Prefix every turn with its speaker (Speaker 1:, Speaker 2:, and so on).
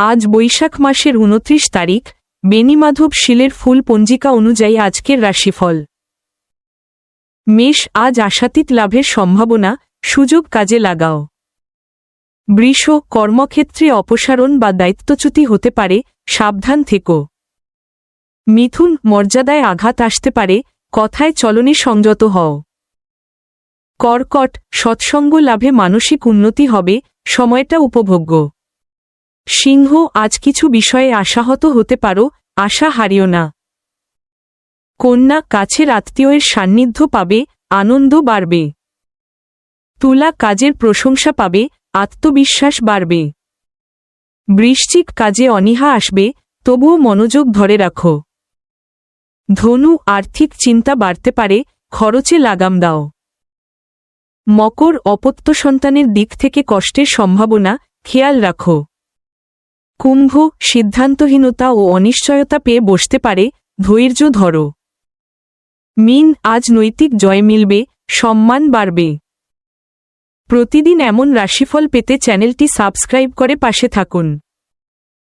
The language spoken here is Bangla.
Speaker 1: আজ বৈশাখ মাসের উনত্রিশ তারিখ বেনিমাধব শিলের ফুল পঞ্জিকা অনুযায়ী আজকের রাশিফল। মেষ, আজ আশাতীত লাভের সম্ভাবনা, সুযোগ কাজে লাগাও। বৃষ, কর্মক্ষেত্রে অপসারণ বা দায়িত্বচ্যুতি হতে পারে, সাবধান থেকো। মিথুন, মর্যাদায় আঘাত আসতে পারে, কথায় চলনে সংযত হও। কর্কট, সৎসঙ্গ লাভে মানসিক উন্নতি হবে, সময়টা উপভোগ্য। সিংহ, আজ কিছু বিষয়ে আশাহত হতে পারো, আশা হারিও না। কন্যা, কাছের আত্মীয়ের সান্নিধ্য পাবে, আনন্দ বাড়বে। তুলা, কাজের প্রশংসা পাবে, আত্মবিশ্বাস বাড়বে। বৃশ্চিক, কাজে অনীহা আসবে, তবুও মনোযোগ ধরে রাখো। ধনু, আর্থিক চিন্তা বাড়তে পারে, খরচে লাগাম দাও। মকর, অপত্য সন্তানের দিক থেকে কষ্টের সম্ভাবনা, খেয়াল রাখো। কুম্ভ, সিদ্ধান্তহীনতা ও অনিশ্চয়তা পেয়ে বসতে পারে, ধৈর্য ধরো। মিন, আজ নৈতিক জয় মিলবে, সম্মান বাড়বে। প্রতিদিন এমন রাশিফল পেতে চ্যানেলটি সাবস্ক্রাইব করে পাশে থাকুন।